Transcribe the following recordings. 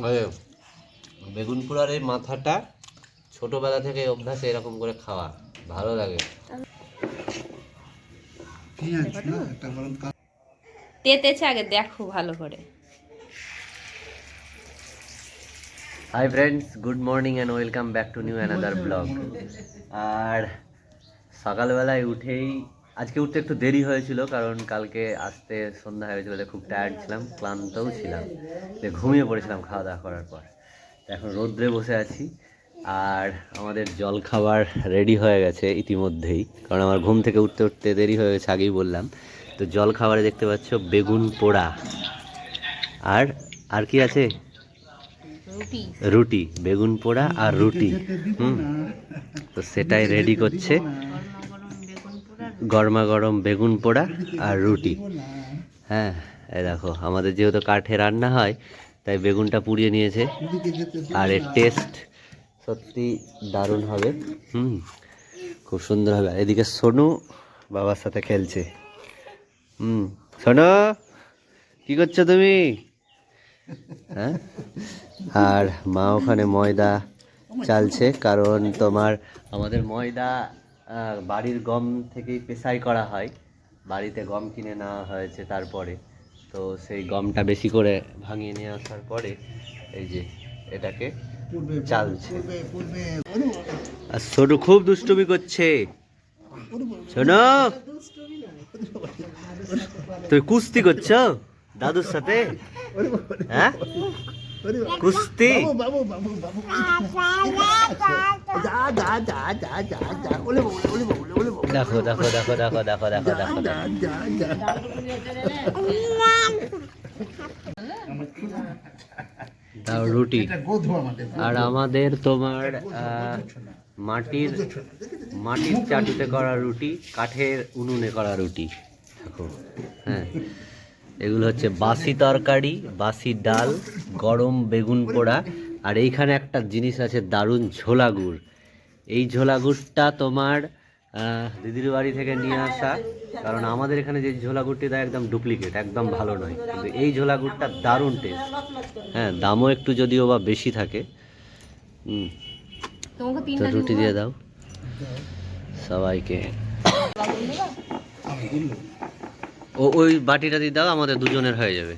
ওই বেগুন পোড়ার এই মাথাটা ছোটবেলা থেকে অভ্যাস এরকম করে খাওয়া ভালো লাগে। তেতেছে আগে দেখো ভালো করে। Hi friends good morning and welcome back to new another blog আর সকালবেলায় উঠেই আজকে উঠতে একটু দেরি হয়েছিল কারণ কালকে আসতে সন্ধ্যা হয়ে গেছিল খুব টায়ার্ড ছিলাম ক্লান্তও ছিলাম। তো ঘুমিয়ে পড়েছিলাম খাওয়া দাওয়া করার পর। তো এখন রোদ্রে বসে আছি আর আমাদের জল খাবার রেডি হয়ে গেছে ইতিমধ্যেই কারণ আমার ঘুম থেকে উঠতে উঠতে দেরি হয়ে গেছে আগেই বললাম। তো জল খাবারে দেখতে পাচ্ছ বেগুন পোড়া। আর আর কি আছে? রুটি। রুটি বেগুন পোড়া আর রুটি। হুম তো সেটাই রেডি করছে। গরমা গরম বেগুন পোড়া আর রুটি। হ্যাঁ এই দেখো, আমাদের যেহেতু কাঠে রান্না হয়, তাই বেগুনটা পুড়িয়ে নিয়েছে। আর এর টেস্ট সত্যি দারুণ হবে। হুম, খুব সুন্দর হবে। এদিকে সোনু বাবার সাথে খেলছে। হুম, সোনু, কি করছ তুমি? হ্যাঁ? আর মা ওখানে ময়দা চালছে, কারণ তোমার, আমাদের ময়দা বাড়ির গম থেকেই পেশাই করা হয়। বাড়িতে গম কিনে নেওয়া হয়েছে তারপরে। তো সেই গমটা বেশি করে ভাঙিয়ে নিয়ে আসার পরে এই যে এটাকে চালছে। আর ছোটু খুব দুষ্টুমি করছে। শোনো তুই কুস্তি করছ দাদুর সাথে? হ্যাঁ? কুস্তি। দেখো দেখো দেখো দেখো দেখো দেখো দেখো দাও রুটি। আর আমাদের তোমার মাটির মাটির চাটুতে করা রুটি কাঠের উনুনে করা রুটি। দেখো হ্যাঁ। এগুলো হচ্ছে বাসি তরকারি বাসি ডাল। গরম বেগুন পোড়া আর এইখানে একটা জিনিস আছে দারুণ ঝোলা গুড় এই ঝোলা গুড়টা তোমার দিদির বাড়ি থেকে নিয়ে আসা কারণ আমাদের এখানে যে ঝোলা গুড়টি দেয় একদম ডুপ্লিকেট একদম ভালো নয়। কিন্তু এই ঝোলা গুড়টা দারুণ টেস্ট হ্যাঁ দামও একটু যদিও বা বেশি থাকে। তো রুটি দিয়ে দাও। সবাইকে। ও ওই বাটিটা দিয়ে দাও আমাদের দুজনের হয়ে যাবে।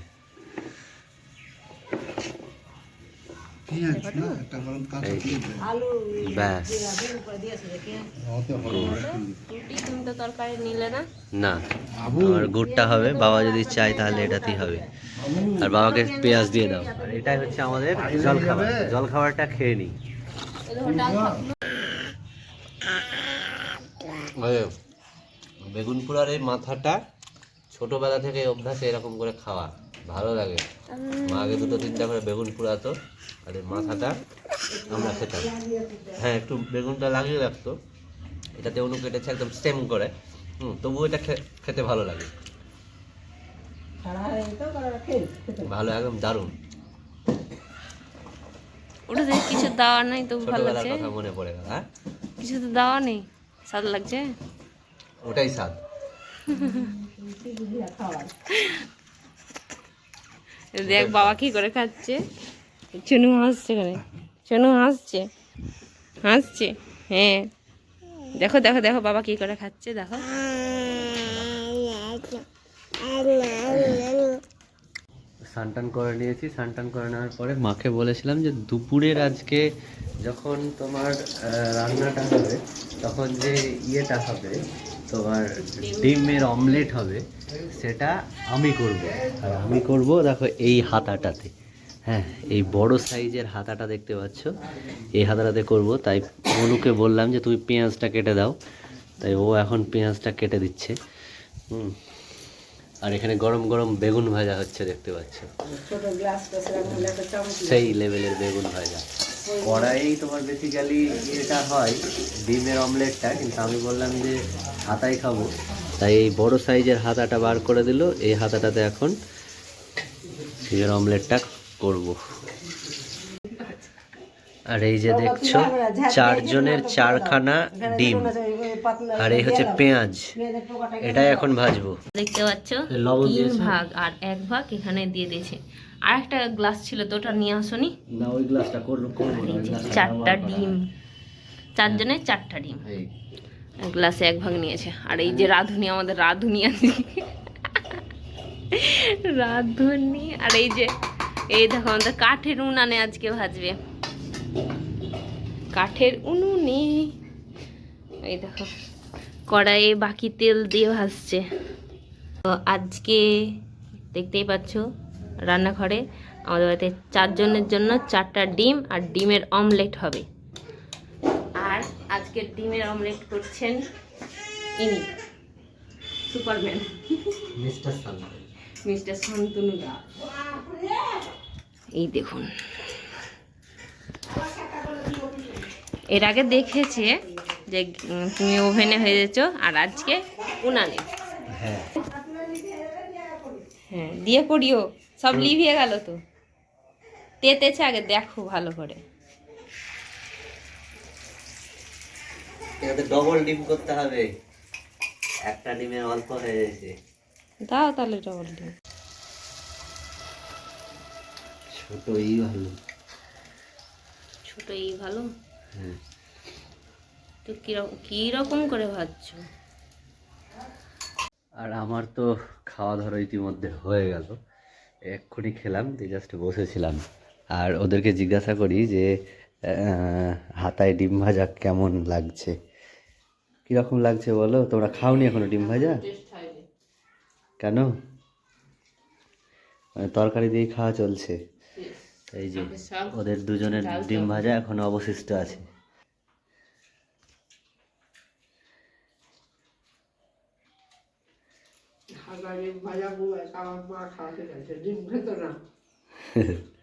ব্যাস। রুটি তুমি তো তরকারি নিলে না? না আমার গুড়টা হবে। বাবা যদি চায় তাহলে এটাতেই হবে। আর বাবাকে পেঁয়াজ দিয়ে দাও। আর এটাই হচ্ছে আমাদের জল খাবার জল খাবারটা খেয়ে নিই। বেগুন পোড়ার এই মাথাটা ছোটবেলা থেকে অভ্যাস এরকম করে খাওয়া। ভালো লাগে। মা আগে দুটো তিনটা করে বেগুন পোড়াতো আর এই মাথাটা আমরা খেতাম। হ্যাঁ একটু বেগুনটা লাগিয়ে রাখতো। এটাতে অনু কেটেছে একদম সেম করে। হুম তবুও এটা খেতে ভালো লাগে। ভালো একদম দারুণ। ওটা যে কিছু দেওয়া নেই তো ভালো লাগছে। কথা মনে পড়ে গেল হ্যাঁ? কিছু তো দেওয়া নেই। স্বাদ লাগছে? ওটাই স্বাদ। দেখ বাবা কি করে খাচ্ছে। চুনু হাসছে করে চুনু হাসছে। হাসছে। হ্যাঁ। দেখো দেখো দেখো বাবা কি করে খাচ্ছে দেখো। সানটান করে নিয়েছি। সানটান করে নেওয়ার পরে মাকে বলেছিলাম যে দুপুরের আজকে যখন তোমার রান্নাটা হবে তখন যে ইয়েটা হবে তোমার ডিমের অমলেট হবে সেটা আমি করব। আর আমি করব দেখো এই হাতাটাতে। হ্যাঁ এই বড় সাইজের হাতাটা দেখতে পাচ্ছ। এই হাতাটাতে করব। তাই অনুকে বললাম যে তুমি পেঁয়াজটা কেটে দাও। তাই ও এখন পেঁয়াজটা কেটে দিচ্ছে। হুম। আর এখানে গরম গরম বেগুন ভাজা হচ্ছে দেখতে পাচ্ছ। সেই লেভেলের বেগুন ভাজা। কড়াই তোমার বেসিক্যালি এটা হয় ডিমের অমলেটটা কিন্তু আমি বললাম যে হাতাই খাব। তাই এই বড় সাইজের হাতাটা বার করে দিল। এই হাতাটাতে এখন ডিমের অমলেটটা করব। আর এই যে দেখছ চারজনের চারখানা ডিম। আর এই হচ্ছে পেঁয়াজ। এটাই এখন ভাজবো। দেখতে পাচ্ছ? লবণ তিন ভাগ আর এক ভাগ এখানে দিয়ে দিয়েছে। আর একটা গ্লাস ছিল তো ওটা নিয়ে আসনি? না ওই গ্লাসটা করব চারটা ডিম। চারজনের চারটা ডিম। এই, গ্লাসে এক ভাগ নিয়েছে। আর এই যে রাঁধুনি আমাদের রাঁধুনি আছে। রাঁধুনি আর এই যে এই দেখো আমাদের কাঠের উনানে আজকে ভাজবে। কাঠের উনুনে এই দেখো কড়াইয়ে বাকি তেল দিয়ে ভাজছে। তো আজকে দেখতেই পাচ্ছ রান্নাঘরে আমাদের বাড়িতে চারজনের জন্য চারটা ডিম আর ডিমের অমলেট হবে। আজকে ডিমের অমলেট করছেন ইনি সুপারম্যান। মিস্টার শান্তনু দা এই দেখুন। এর আগে দেখেছে যে তুমি ওভেনে হয়ে যাচ্ছ আর আজকে উনানে। হ্যাঁ। হ্যাঁ দিয়ে করিও সব লিভিয়ে গেল তো। তেতেছে আগে দেখো ভালো করে। এটাতে ডবল ডিম করতে হবে। একটা ডিমে অল্প হয়ে গেছে। দাও তাহলে ডবল ডিম। ছোট এই ভালো। ছোট এই ভালো? হ্যাঁ। তো কীরকম কীরকম করে ভাজছো? আর আমার তো খাওয়া ধরো ইতিমধ্যে হয়ে গেল। এক্ষুনি খেলাম দিয়ে জাস্ট বসেছিলাম। আর ওদেরকে জিজ্ঞাসা করি যে আহ, হাতায় ডিম ভাজা কেমন লাগছে? কীরকম লাগছে বলো? তোমরা খাওনি এখনও ডিম ভাজা? কেন? মানে তরকারি দিয়েই খাওয়া চলছে। এই যে ওদের দুজনের ডিম ভাজা এখনও অবশিষ্ট আছে। ভাজা ডিম না।